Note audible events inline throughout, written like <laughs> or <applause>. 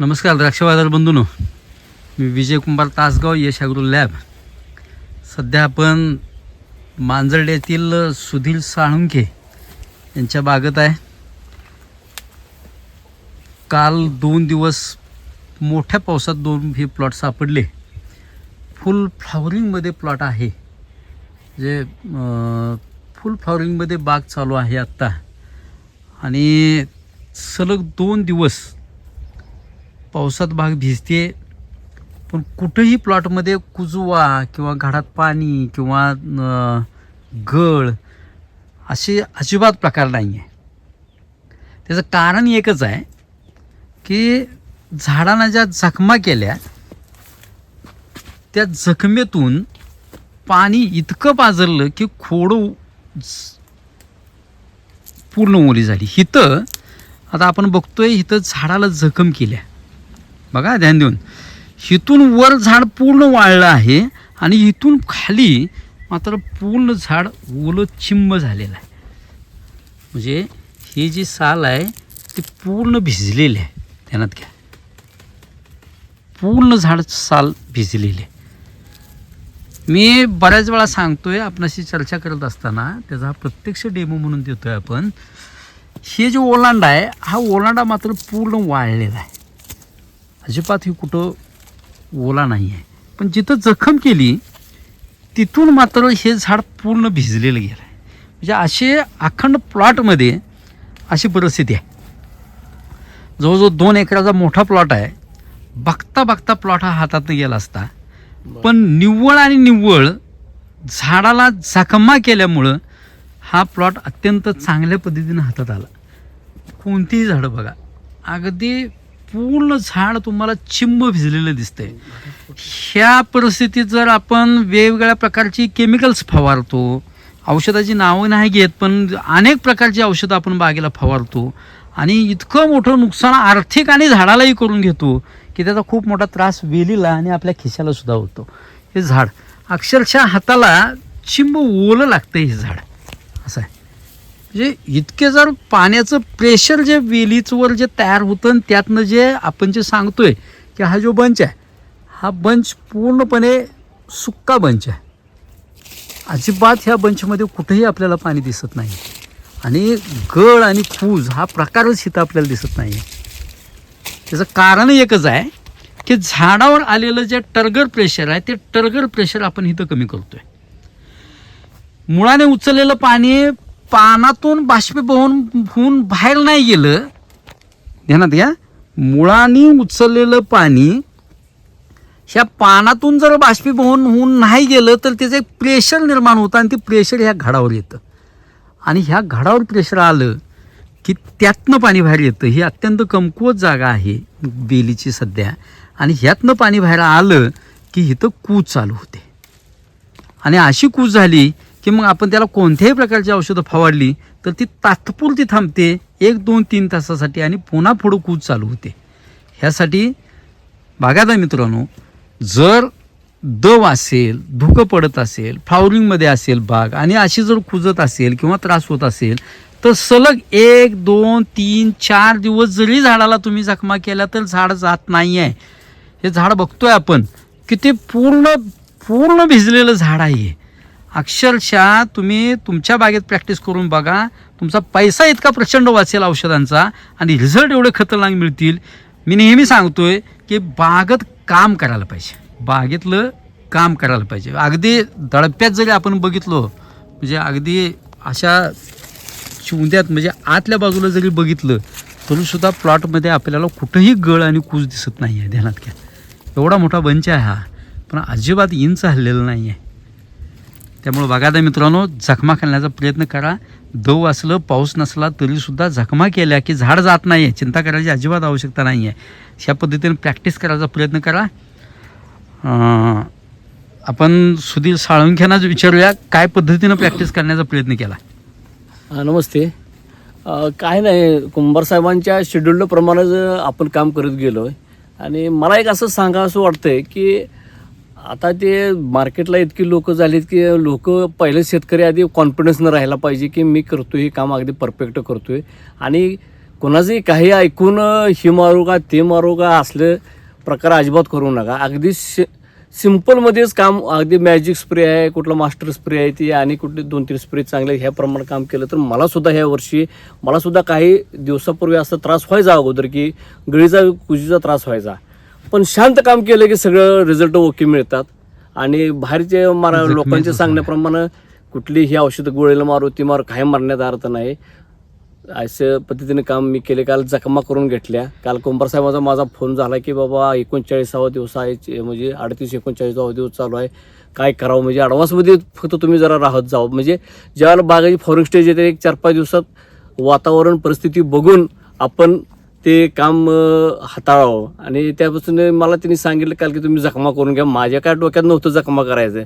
नमस्कार द्राक्ष बाजार बंधूनो. मी विजय कुंभार तासगाव यश ॲग्रो लॅब. सध्या आपण मांजर्ड्यातील सुधीर साळुंखे यांच्या बागत आहे. काल दोन दिवस मोठ्या पावसात दोन हे प्लॉट सापडले. फुल फ्लॉवरिंगमध्ये प्लॉट आहे. जे फुल फ्लॉवरिंगमध्ये बाग चालू आहे आत्ता. आणि सलग दोन दिवस पावसात बाग भिजते पण कुठंही प्लॉटमध्ये कुजवा किंवा घाडात पाणी किंवा गळ असे अजिबात प्रकार नाही आहे त्याचं कारण एकच आहे की झाडांना ज्या जखमा केल्या त्या जखमेतून पाणी इतकं पाजरलं की खोडं पूर्ण ओली झाली. हिथं आता आपण बघतोय इथं झाडाला जखम केल्या. बघा ध्यान देऊन. इथून वर झाड पूर्ण वाळलं आहे आणि इथून खाली मात्र पूर्ण झाड ओलं चिंब झालेलं आहे. म्हणजे हे जी साल आहे ते पूर्ण भिजलेले आहे. ध्यानात घ्या. पूर्ण झाड साल भिजलेले आहे. मी बऱ्याच वेळा सांगतोय आपणाशी चर्चा करत असताना त्याचा हा प्रत्यक्ष डेमो म्हणून देतोय आपण. हे जे ओलांडा आहे हा ओलांडा मात्र पूर्ण वाळलेला आहे. अजिबात ही कुठं ओला नाही आहे. पण जिथं जखम केली तिथून मात्र हे झाड पूर्ण भिजलेलं गेलं आहे म्हणजे असे अखंड प्लॉटमध्ये अशी परिस्थिती आहे. जवळजवळ दोन एकराचा मोठा प्लॉट आहे. बघता बघता प्लॉट हा हातातनं गेला असता. पण निव्वळ आणि निव्वळ झाडाला जखमा केल्यामुळं हा प्लॉट अत्यंत चांगल्या पद्धतीनं हातात आला. कोणतीही झाडं बघा. अगदी पूर्ण झाड तुम्हाला चिंब भिजलेलं दिसतंय. ह्या परिस्थितीत जर आपण वेगवेगळ्या प्रकारची केमिकल्स फवारतो औषधाची नावं नाही घेत पण अनेक प्रकारची औषधं आपण बागेला फवारतो आणि इतकं मोठं नुकसान आर्थिक आणि झाडालाही करून घेतो की त्याचा खूप मोठा त्रास वेलीला आणि आपल्या खिशाला सुद्धा होतो. हे झाड अक्षरशः हाताला चिंब ओलं लागतं हे झाड. असं आहे. म्हणजे इतके जर पाण्याचं प्रेशर जे वेलीचवर जे तयार होतं आणि त्यातनं जे आपण जे सांगतोय की हा जो बंच आहे हा बंच पूर्णपणे सुक्का बंच आहे. अजिबात ह्या बंचमध्ये कुठेही आपल्याला पाणी दिसत नाही. आणि गळ आणि कूज हा प्रकारच इथं आपल्याला दिसत नाही. त्याचं कारण एकच आहे की झाडावर आलेलं जे टर्गर प्रेशर आहे ते टर्गर प्रेशर आपण इथं कमी करतोय. मुळाने उचललेलं पाणी पानातून बाष्पीभवन होऊन बाहेर नाही गेलं. ध्यानात घ्या. मुळाने उचललेलं पाणी ह्या पानातून जर बाष्पीभवन होऊन नाही गेलं तर त्याचं एक प्रेशर निर्माण होतं आणि ते प्रेशर ह्या घाडावर येतं. आणि ह्या घाडावर प्रेशर आलं की त्यातनं पाणी बाहेर येतं. ही अत्यंत कमकुवत जागा आहे बेलीची सध्या. आणि ह्यातनं पाणी बाहेर आलं की इथं कूच चालू होते. आणि अशी कूच झाली की मग आपण त्याला कोणत्याही प्रकारची औषधं फवारली तर ती तात्पुरती थांबते. एक दोन तीन तासासाठी आणि पुन्हा पुढं कूच चालू होते. ह्यासाठी बघायचा मित्रांनो जर दव असेल धुकं पडत असेल फ्लावरिंगमध्ये असेल बाग आणि अशी जर कुजत असेल किंवा त्रास होत असेल तर सलग एक दोन तीन चार दिवस जरी झाडाला तुम्ही जखमा केल्या तर झाड जात नाही आहे हे झाड बघतोय आपण की ते पूर्ण पूर्ण भिजलेलं झाड आहे. अक्षरशः तुम्ही तुमच्या बागेत प्रॅक्टिस करून बघा. तुमचा पैसा इतका प्रचंड वाचेल औषधांचा आणि रिझल्ट एवढे खतरनाक मिळतील. मी नेहमी सांगतोय की बागत काम करायला पाहिजे. बागेतलं काम करायला पाहिजे. अगदी दडप्यात जरी आपण बघितलो म्हणजे अगदी अशा शिवंद्यात म्हणजे आतल्या बाजूला जरी बघितलं तरीसुद्धा प्लॉटमध्ये आपल्याला कुठंही गळ आणि कूज दिसत नाही आहे ध्यानात घ्या. एवढा मोठा बंच आहे हा. पण अजिबात इंच हल्लेलं नाही आहे त्यामुळं बघा मित्रांनो जखमा खाण्याचा प्रयत्न करा. दव असलं पाऊस नसला तरीसुद्धा जखमा केल्या की झाड जात नाही आहे चिंता करायची अजिबात आवश्यकता नाही आहे अशा पद्धतीने प्रॅक्टिस करायचा प्रयत्न करा. आपण सुधीर साळुंख्यांनाच विचारूया काय पद्धतीनं प्रॅक्टिस करण्याचा प्रयत्न केला? नमस्ते. काय नाही कुंभार साहेबांच्या शेड्यूलप्रमाणेच आपण काम करत गेलो आहे आणि मला एक असं सांगा असं वाटतं आहे की आता ते मार्केटला इतकी लोक झालीत की लोक पहिले शेतकरी आधी कॉन्फिडन्सनं राहायला पाहिजे की मी करतो हे काम अगदी परफेक्ट करतो आहे आणि कोणाचंही काही ऐकून हे मारू का ते मारू का असले प्रकार अजिबात करू नका. अगदी सि सिम्पलमध्येच काम अगदी मॅजिक स्प्रे आहे कुठला मास्टर स्प्रे आहे ती आणि कुठले दोन तीन स्प्रे चांगले ह्या प्रमाणात काम केलं तर मलासुद्धा ह्या वर्षी मलासुद्धा काही दिवसापूर्वी असा त्रास व्हायचा अगोदर की गळीचा कुजीचा त्रास व्हायचा. पण शांत काम केलं की सगळं रिझल्ट ओके मिळतात. आणि बाहेरचे मारा झालं. सांगण्याप्रमाणे कुठली ही औषधं गोळीला मारू ती मारू काही मारण्यात अर्थ नाही. असं पद्धतीने काम मी केले. काल जखमा करून घेतल्या. काल कुंभार साहेबाचा माझा फोन झाला की बाबा एकोणचाळीसावा दिवस आहे म्हणजे अडतीस एकोणचाळीसावा दिवस चालू आहे. काय करावं? म्हणजे ॲडव्हान्समध्ये फक्त तुम्ही जरा राहत जावं. म्हणजे ज्यावेळेला बागाची फॉरिंग स्टेज येते एक चार पाच दिवसात वातावरण परिस्थिती बघून आपण ते काम हाताळावं. आणि त्यापासून मला त्यांनी सांगितलं काल की तुम्ही जखमा करून घ्या. माझ्या काय डोक्यात नव्हतं जखमा करायचं.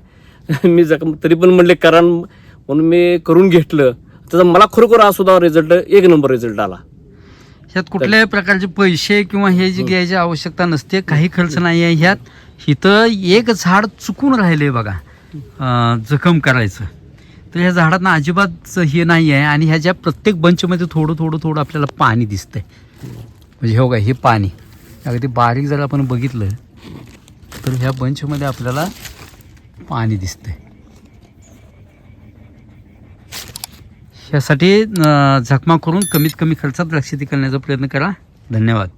<laughs> मी जखम तरी पण म्हणले कारण म्हणून मी करून घेतलं. त्याचा मला खरोखर हा सुद्धा रिझल्ट एक नंबर रिझल्ट आला. ह्यात कुठल्याही प्रकारचे पैसे किंवा हे जे घ्यायची आवश्यकता नसते काही खर्च नाही आहे ह्यात. इथं एक झाड चुकून राहिले बघा जखम करायचं. तर ह्या झाडांना अजिबात हे नाही आहे. आणि ह्याच्या प्रत्येक बंचमध्ये थोडं थोडं थोडं आपल्याला पाणी दिसतंय. म्हणजे हो काय हे पाणी. अगदी बारीक जर आपण बघितलं तर ह्या बंचमध्ये आपल्याला पाणी दिसतंय. ह्यासाठी झकमा जखमा करून कमीत कमी खर्चात लक्ष करण्याचा प्रयत्न करा. धन्यवाद.